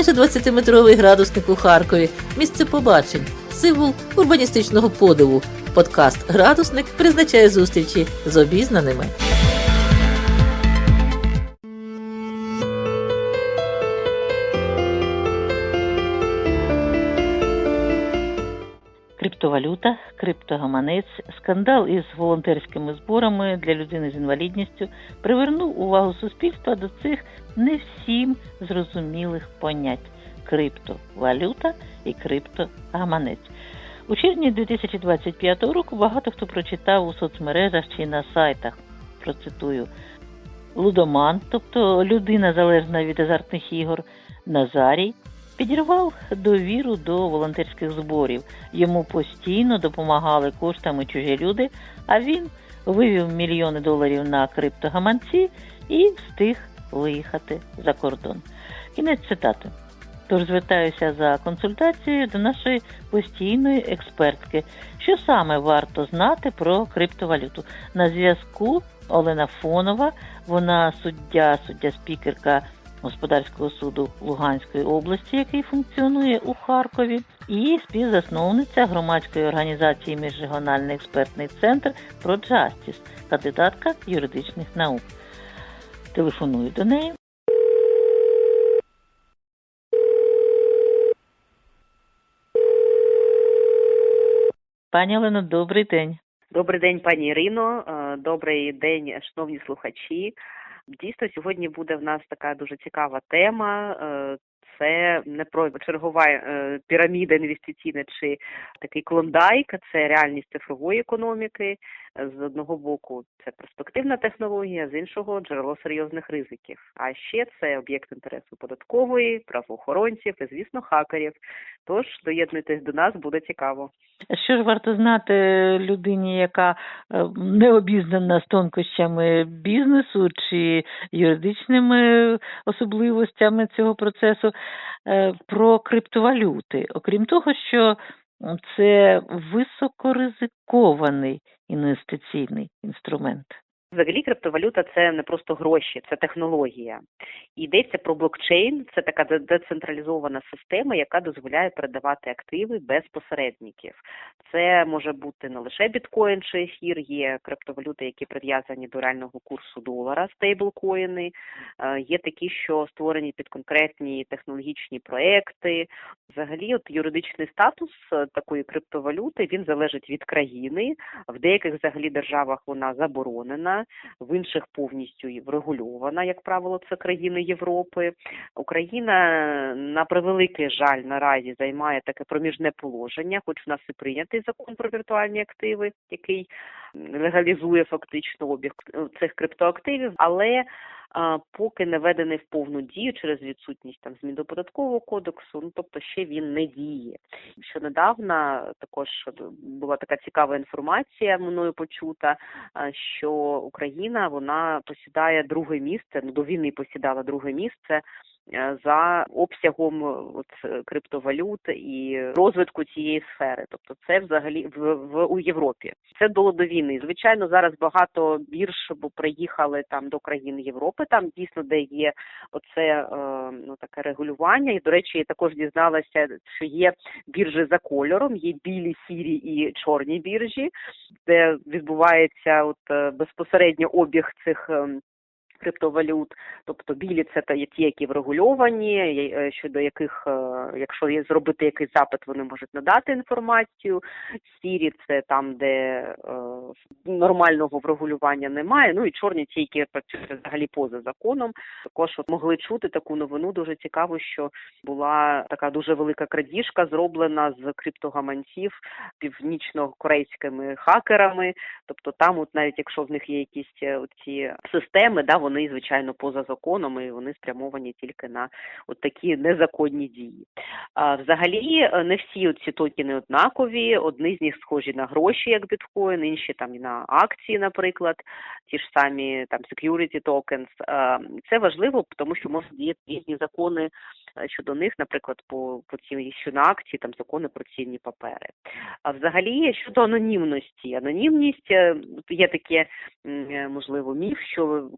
майже 20-метровий градусник у Харкові, місце побачень, символ урбаністичного подиву. Подкаст Градусник призначає зустрічі з обізнаними. Криптовалюта, криптогаманець, скандал із волонтерськими зборами для людини з інвалідністю привернув увагу суспільства до цих не всім зрозумілих понять криптовалюта і криптогаманець. У червні 2025 року багато хто прочитав у соцмережах чи на сайтах, процитую, лудоман, тобто людина залежна від азартних ігор, Назарій, підірвав довіру до волонтерських зборів. Йому постійно допомагали коштами чужі люди, а він вивів мільйони доларів на криптогаманці і встиг виїхати за кордон. Кінець цитати. Тож звертаюся за консультацією до нашої постійної експертки, що саме варто знати про криптовалюту. На зв'язку Олена Фонова, вона суддя, суддя-спікерка господарського суду Луганської області, який функціонує у Харкові, і співзасновниця громадської організації Міжрегіональний експертний центр ProJustice, кандидатка юридичних наук. Телефоную до неї. Пані Олено, добрий день. Добрий день, пані Ірино. Е, Добрий день, шановні слухачі. Дійсно, сьогодні буде в нас така дуже цікава тема. Е, Це не про чергова е, піраміда інвестиційна чи такий клондайк, це реальність цифрової економіки. З одного боку, це перспективна технологія, з іншого джерело серйозних ризиків. А ще це об'єкт інтересу податкової, правоохоронців і, звісно, хакерів. Тож доєднуйтесь до нас, буде цікаво. Що ж варто знати людині, яка е, не обізнана з тонкощами бізнесу чи юридичними особливостями цього процесу е, про криптовалюти? Окрім того, що це високоризикований інвестиційний інструмент. Взагалі, криптовалюта це не просто гроші, це технологія. Йдеться про блокчейн. Це така децентралізована система, яка дозволяє передавати активи без посередників. Це може бути не лише біткоін чи ефір, є криптовалюти, які прив'язані до реального курсу долара, стейблкоїни. Е, Є такі, що створені під конкретні технологічні проекти. Взагалі, от юридичний статус е, такої криптовалюти він залежить від країни. В деяких взагалі державах вона заборонена, в інших повністю врегульована, як правило, це країни Європи. Україна, на превеликий жаль, наразі займає таке проміжне положення, хоч в нас і прийнятий закон про віртуальні активи, який легалізує фактично обіг е, цих криптоактивів, але поки не введений в повну дію через відсутність там змін до податкового кодексу, ну тобто ще він не діє. Що недавно також була така цікава інформація мною почута, що Україна вона посідає друге місце, ну до війни посідала друге місце за обсягом е, от, е, криптовалют і розвитку цієї сфери. Тобто це взагалі в, в у Європі. Це було до війни. Звичайно, зараз багато бірж бо приїхали там до країн Європи, там дійсно де є оце е, ну таке регулювання. І до речі, я також дізналася, що є біржі за кольором, є білі, сірі і чорні біржі, де відбувається от е, безпосередньо обіг цих. Криптовалют, тобто білі це та є ті, які врегульовані, е, щодо яких, е, якщо є зробити якийсь запит, вони можуть надати інформацію. Сірі це там, де е, нормального врегулювання немає. Ну і чорні ті, які працюють взагалі поза законом. Також от могли чути таку новину. Дуже цікаво, що була така дуже велика крадіжка, зроблена з криптогаманців північно-корейськими хакерами. Тобто там, от навіть якщо в них є якісь е, ці системи, да, вони звичайно поза законом і вони спрямовані тільки на от такі незаконні дії. А, взагалі, е, не всі ці токени однакові. Одні з них схожі на гроші, як біткоін, інші там і на акції, наприклад, ті ж самі там security tokens. Це важливо, тому що можуть діяти різні закони е, щодо них, наприклад, по, по цій що на акції там закони про цінні папери. А взагалі щодо анонімності, анонімність е, є таке можливо міф, що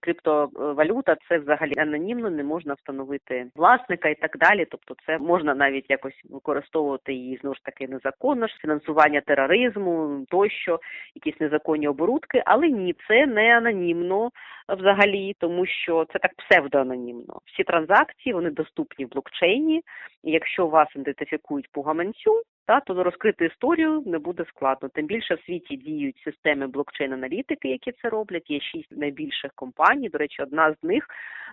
криптовалюта це взагалі анонімно, не можна встановити власника і так далі. Тобто, це можна навіть якось використовувати її знову ж таки незаконно ж фінансування тероризму тощо, якісь незаконні оборудки, але ні, це не анонімно взагалі, тому що це так псевдоанонімно. Всі транзакції вони доступні в блокчейні, і якщо вас ідентифікують по гаманцю, та то розкрити історію не буде складно. Тим більше в світі діють системи блокчейн-аналітики, які це роблять. Є шість найбільших компаній. До речі, одна з них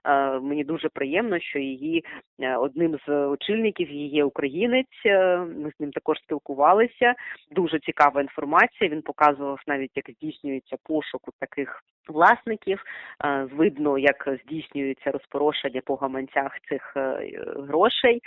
е, мені дуже приємно, що її е, одним з очільників є українець. е, Ми з ним також спілкувалися. Дуже цікава інформація. Він показував навіть, як здійснюється пошук у таких власників. Е, Видно, як здійснюється розпорошення по гаманцях цих е, грошей.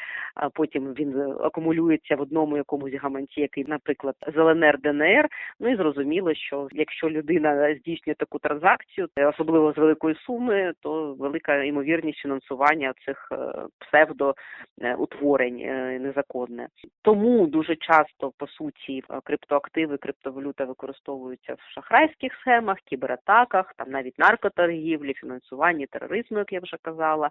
Потім він е, акумулюється в одному якомусь гаманці, який, наприклад, з ЛНР ДНР. Ну і зрозуміло, що якщо людина здійснює таку транзакцію, особливо з великої суми, то велика ймовірність фінансування цих псевдо утворень е, незаконне. Тому дуже часто по суті криптоактиви, криптовалюта використовуються в шахрайських схемах, кібератаках, там навіть наркоторгівлі, фінансуванні тероризму, як я вже казала.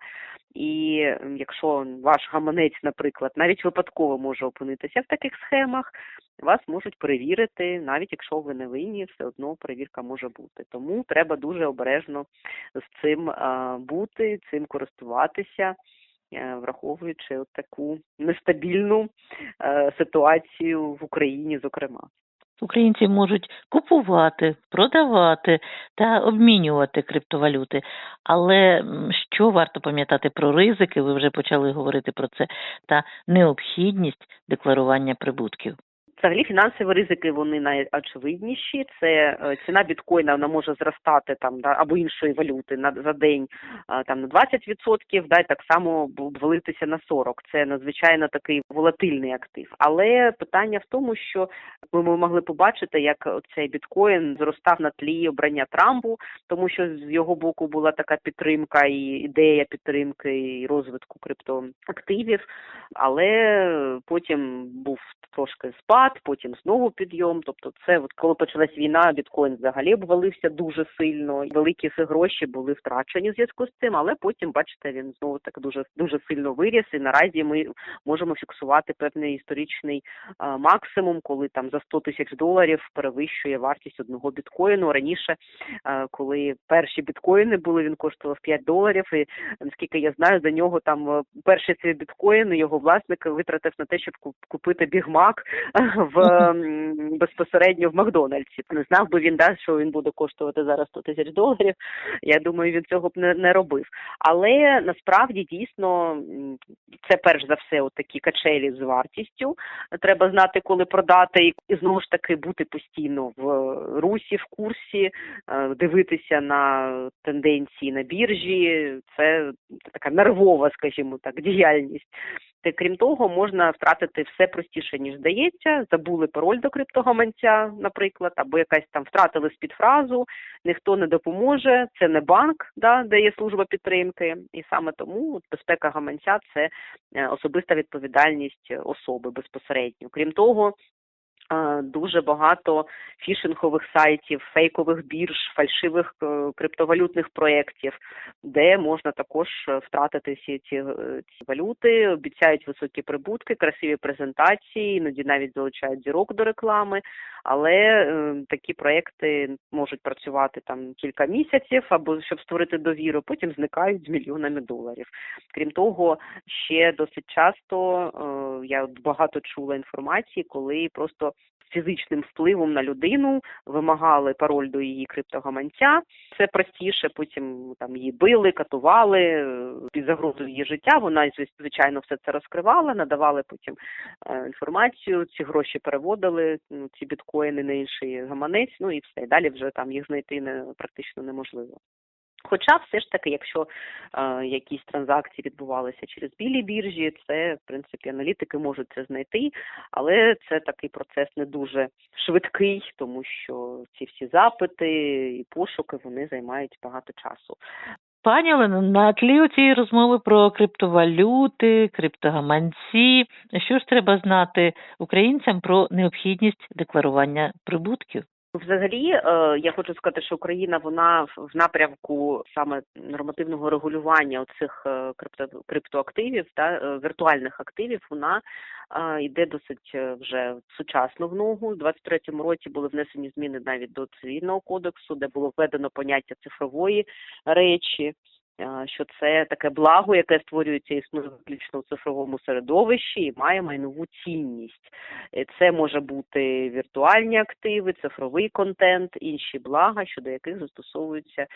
І якщо ваш гаманець, наприклад, навіть випадково може опинитися в таких схемах, вас можуть перевірити, навіть якщо ви не винні, все одно перевірка може бути. Тому треба дуже обережно з цим бути, цим користуватися. е, Враховуючи таку нестабільну е, ситуацію в Україні, зокрема. Українці можуть купувати, продавати та обмінювати криптовалюти. Але що варто пам'ятати про ризики, ви вже почали говорити про це, та необхідність декларування прибутків. Взагалі фінансові ризики вони найочевидніші. Це е, ціна біткоїна вона може зростати там да, або іншої валюти на за день там на 20%, да, і так само обвалитися на 40%. Це надзвичайно такий волатильний актив. Але питання в тому, що ми могли побачити, як цей біткоін зростав на тлі обрання Трампу, тому що з його боку була така підтримка і ідея підтримки і розвитку криптоактивів, але потім був трошки спад, потім знову підйом. Тобто, це от коли почалась війна, біткоін взагалі обвалився дуже сильно. Великі гроші були втрачені в зв'язку з цим, але потім, бачите, він знову так дуже дуже сильно виріс. І наразі ми можемо фіксувати певний історичний а, максимум, коли там за 100 тисяч доларів перевищує вартість одного біткоїну. Раніше, а, коли перші біткоїни були, він коштував 5 доларів. І наскільки я знаю, за нього там перший цей біткоін його власник витратив на те, щоб купити бігмак в безпосередньо в Макдональдсі. Не знав би він, да, що він буде коштувати зараз 100 тисяч доларів. Я думаю, він цього б не, не робив. Але насправді дійсно це перш за все такі качелі з вартістю. Треба знати, коли продати, і, і знову ж таки бути постійно в русі, в курсі, е, дивитися на тенденції на біржі. Це така нервова, скажімо так, діяльність. Крім того, можна втратити все простіше, ніж здається. Забули пароль до криптогаманця, наприклад, або якась там втратили спідфразу, ніхто не допоможе. Це не банк, да, де є служба підтримки, і саме тому безпека гаманця це е, особиста відповідальність особи безпосередньо. Крім того. Е, Дуже багато фішингових сайтів, фейкових бірж, фальшивих е, криптовалютних проєктів, де можна також е, втратити всі ці, ці валюти, обіцяють високі прибутки, красиві презентації, іноді навіть залучають зірок до реклами. Але такі проекти можуть працювати там кілька місяців або щоб створити довіру, потім зникають з мільйонами доларів. Крім того, ще досить часто я багато чула інформації, коли просто фізичним впливом на людину вимагали пароль до її криптогаманця. Це простіше. Потім там її били, катували е, під загрозою її життя. Вона звичайно все це розкривала, надавали потім е, інформацію. Ці гроші переводили, ну, ці біткоїни на інший гаманець. Ну і все. Далі вже там їх знайти не практично неможливо. Хоча все ж таки, якщо е, якісь транзакції відбувалися через білі біржі, це в принципі аналітики можуть це знайти, але це такий процес не дуже швидкий, тому що ці всі запити і пошуки вони займають багато часу. Пані Олено, на тлі цієї розмови про криптовалюти, криптогаманці, що ж треба знати українцям про необхідність декларування прибутків? Взагалі, е, я хочу сказати, що Україна вона в- напрямку саме нормативного регулювання цих е, крипто, криптоактивів та е, віртуальних активів, вона йде досить вже сучасно в ногу. У 23-му році були внесені зміни навіть до цивільного кодексу, де було введено поняття цифрової речі. Що це таке благо, яке створюється існує виключно в цифровому середовищі і має майнову цінність. Е, Це може бути віртуальні активи, цифровий контент, інші блага, щодо яких застосовуються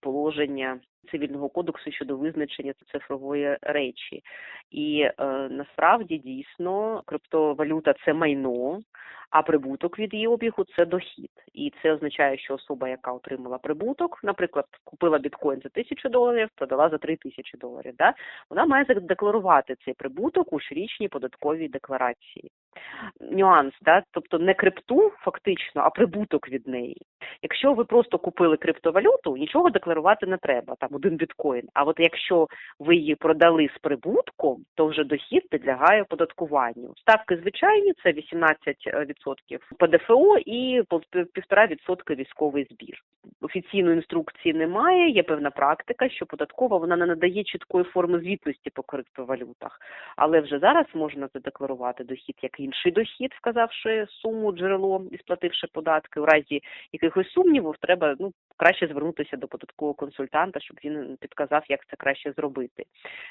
положення цивільного кодексу щодо визначення цифрової речі. І е, насправді дійсно криптовалюта це майно, а прибуток від її обігу це дохід. І це означає, що особа, яка отримала прибуток, наприклад, купила біткоін за тисячу доларів, продала за три тисячі доларів. Да? Вона має задекларувати цей прибуток у щорічній податковій декларації. Нюанс, да? тобто не крипту фактично, а прибуток від неї. Якщо ви просто купили криптовалюту, нічого декларувати не треба, там один біткоін. А от якщо ви її продали з прибутком, то вже дохід підлягає оподаткуванню. Ставки звичайні це 18% ПДФО і пов- півтора відсотка військовий збір. Офіційної інструкції немає. Є певна практика, що податкова вона не надає чіткої форми звітності по криптовалютах, але вже зараз можна задекларувати дохід як інший дохід, вказавши суму джерело і сплативши податки. У разі якихось сумнівів треба ну краще звернутися до податкового консультанта, щоб він підказав, як це краще зробити.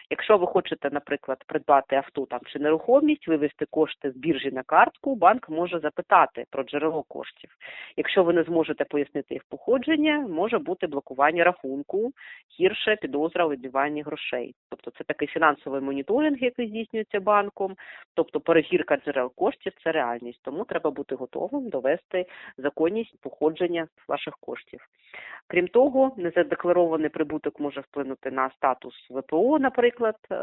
Якщо ви хочете, наприклад, придбати авто там чи нерухомість, вивести кошти з біржі на картку, банк може запитати про джерело коштів. Якщо ви не зможете пояснити їх походження, може бути блокування рахунку, гірше підозра у відмиванні грошей. Тобто це такий фінансовий моніторинг, який здійснюється банком, тобто перевірка джерел коштів це реальність. Тому треба бути готовим довести законність походження ваших коштів. Крім того, незадекларований прибуток може вплинути на статус ВПО, наприклад, е,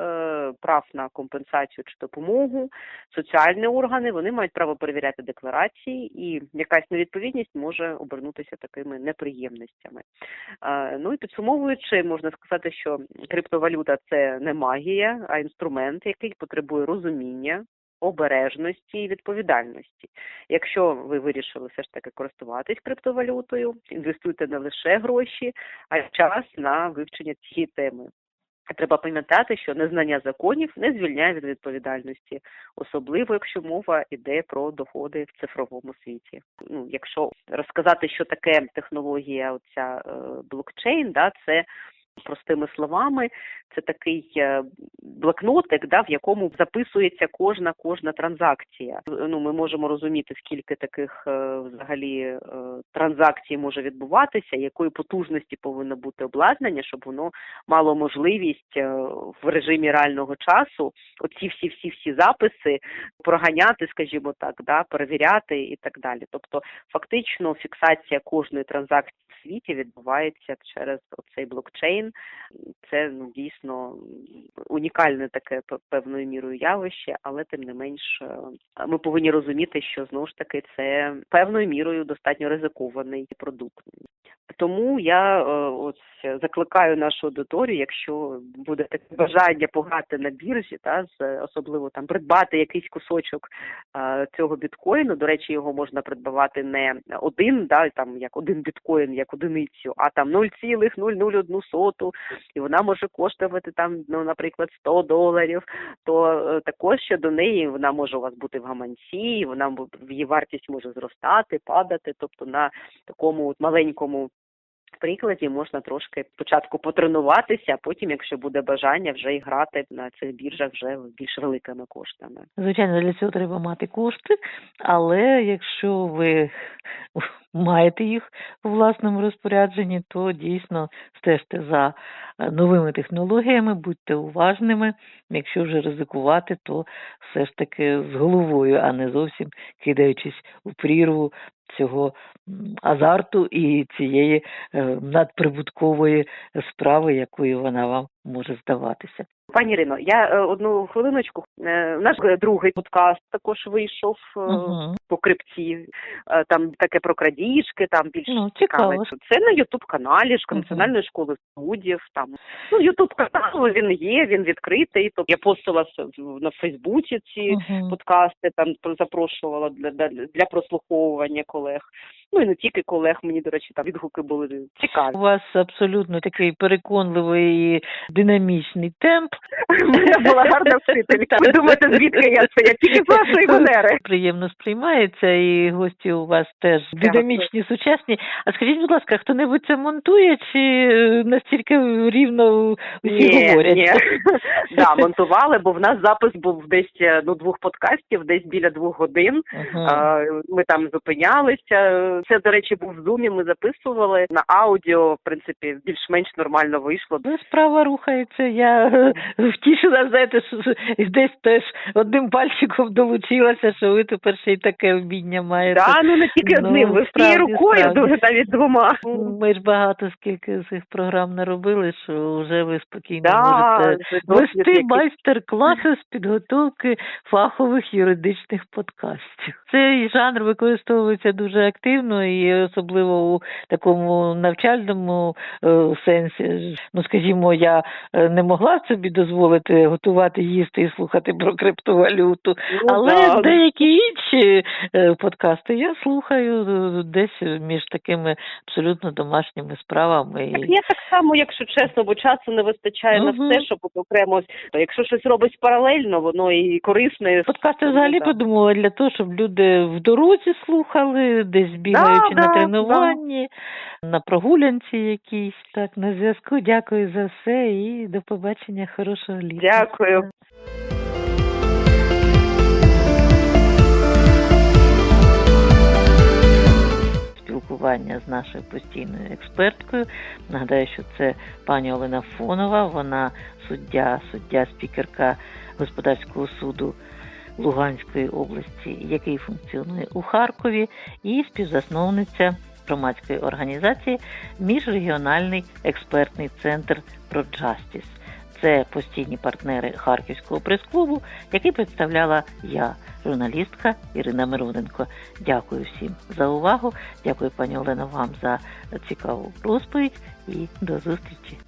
прав на компенсацію чи допомогу. Соціальні органи вони мають право перевіряти декларації, і якась невідповідність може обернутися такими неприємностями. Е, Ну і підсумовуючи, можна сказати, що криптовалюта це не магія, а інструмент, який потребує розуміння, обережності і відповідальності. Якщо ви вирішили все ж таки користуватись криптовалютою, інвестуйте не лише гроші, а й час на вивчення цієї теми. Треба пам'ятати, що незнання законів не звільняє від відповідальності, особливо якщо мова йде про доходи в цифровому світі. Ну, якщо розказати, що таке технологія, оця е, блокчейн, да, це простими словами, це такий е, блокнотик, да, в якому записується кожна кожна транзакція. Ну, ми можемо розуміти, скільки таких е, взагалі е, транзакцій може відбуватися, якої потужності повинно бути обладнання, щоб воно мало можливість в режимі реального часу оці всі всі всі записи проганяти, скажімо так, да, перевіряти і так далі. Тобто, фактично, фіксація кожної транзакції світі відбувається через цей блокчейн. Це ну дійсно унікальне таке певною мірою явище, але тим не менш е, ми повинні розуміти, що знову ж таки це певною мірою достатньо ризикований продукт. Тому я е, ось закликаю нашу аудиторію, якщо буде таке бажання пограти на біржі, та з особливо там придбати якийсь кусочок е, цього біткоїну. До речі, його можна придбавати не один, да, там як один біткоін, як одиницю, а там 0,001 соту, і вона може коштувати там, ну, наприклад, 100 доларів. То також ще до неї вона може у вас бути в гаманці, вона в її вартість може зростати, падати. Тобто на такому от маленькому прикладі можна трошки спочатку потренуватися, а потім, якщо буде бажання, вже і грати на цих біржах вже більш великими коштами. Звичайно, для цього треба мати кошти, але якщо ви маєте їх у власному розпорядженні, то дійсно стежте за новими технологіями, будьте уважними. Якщо вже ризикувати, то все ж таки з головою, а не зовсім кидаючись у прірву цього азарту і цієї е, надприбуткової справи, якою вона вам може здаватися. Пані Ірино, я е, одну хвилиночку. Е, Наш е, другий подкаст також вийшов Угу. по крипті. Там таке про крадіжки, там більш Ну, цікаве. Це на Ютуб каналі Мгм. Національної школи суддів. Там ну Ютуб канал він є, він відкритий. Тобто я постила на Фейсбуці ці Угу. подкасти, там про- запрошувала для, для, для прослуховування колег. Ну і не тільки колег, мені, до речі, там відгуки були цікаві. У вас абсолютно такий переконливий динамічний темп. Мене була гарна вчителька. Ви думаєте, звідки я це? Я тільки з вашої манери. Приємно сприймається, і гості у вас теж динамічні, сучасні. А скажіть, будь ласка, хто-небудь це монтує, чи настільки рівно усі говорять? Ні. Да, монтували, бо в нас запис був десь е, ну двох подкастів, десь біля двох годин. Ага. Ми там зупинялися. Це, до речі, був в зумі. Ми записували на аудіо. В принципі, більш-менш нормально вийшло. Ну, Справа рухається. Я втішила, знаєте, що десь теж одним пальчиком долучилася, що ви тепер ще й таке вміння маєте. Да, ну не тільки Ну, одним, ви всією рукою, справді. дуже навіть двома. Ми ж багато скільки цих програм наробили, що вже ви спокійно Да, можете вести майстер-класи з підготовки фахових юридичних подкастів. Цей жанр використовується дуже активно і особливо у такому навчальному е, сенсі. Ну, скажімо, я е, не могла собі дозволити готувати, їсти і слухати про криптовалюту, Ну, але да. деякі інші е, подкасти я слухаю е, десь між такими абсолютно домашніми справами. Так я так само, якщо чесно, бо часу не вистачає на все, щоб окремо. Якщо щось робить паралельно, воно і корисне. Подкасти взагалі да. подумала для того, щоб люди в дорозі слухали, десь бігаючи Да, на да, тренуванні, на прогулянці якійсь. Так, на зв'язку. Дякую за все і до побачення. Хорошого літа. Дякую. спілкування з нашою постійною експерткою. Нагадаю, що це пані Олена Фонова, вона суддя, суддя, спікерка господарського суду Луганської області, який функціонує у Харкові, і співзасновниця громадської організації Міжрегіональний експертний центр ProJustice. Це постійні партнери Харківського прес-клубу, який представляла я, журналістка Ірина Мироненко. Дякую всім за увагу. Дякую, пані Олено, вам за цікаву розповідь і до зустрічі.